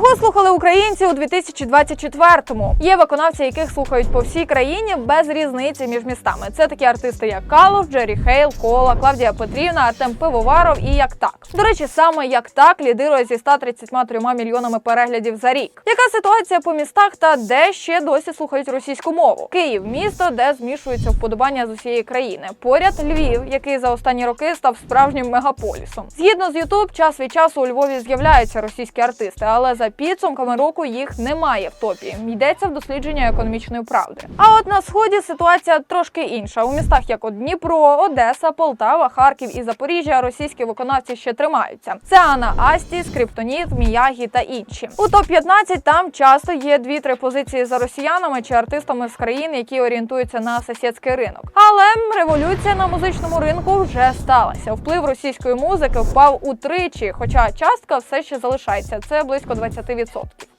Кого слухали українці у 2024-му? Є виконавці, яких слухають по всій країні без різниці між містами. Це такі артисти, як Калуш, Джері Хейл, Кола, Клавдія Петрівна, Артем Пивоваров і як так. До речі, саме як так лідирує зі 133 мільйонами переглядів за рік. Яка ситуація по містах та де ще досі слухають російську мову? Київ місто, де змішуються вподобання з усієї країни. Поряд Львів, який за останні роки став справжнім мегаполісом. Згідно з Ютуб, час від часу у Львові з'являються російські артисти, але за підсумками року їх немає в топі. Йдеться в дослідження економічної правди. А от на сході ситуація трошки інша. У містах як от Дніпро, Одеса, Полтава, Харків і Запоріжжя російські виконавці ще тримаються. Це Анна Асті, Скриптоніт, Міягі та інші. У топ 15 там часто є дві-три позиції за росіянами чи артистами з країн, які орієнтуються на сусідський ринок. Але революція на музичному ринку вже сталася. Вплив російської музики впав утричі, хоча частка все ще залишається. Це близько 20%. 10%.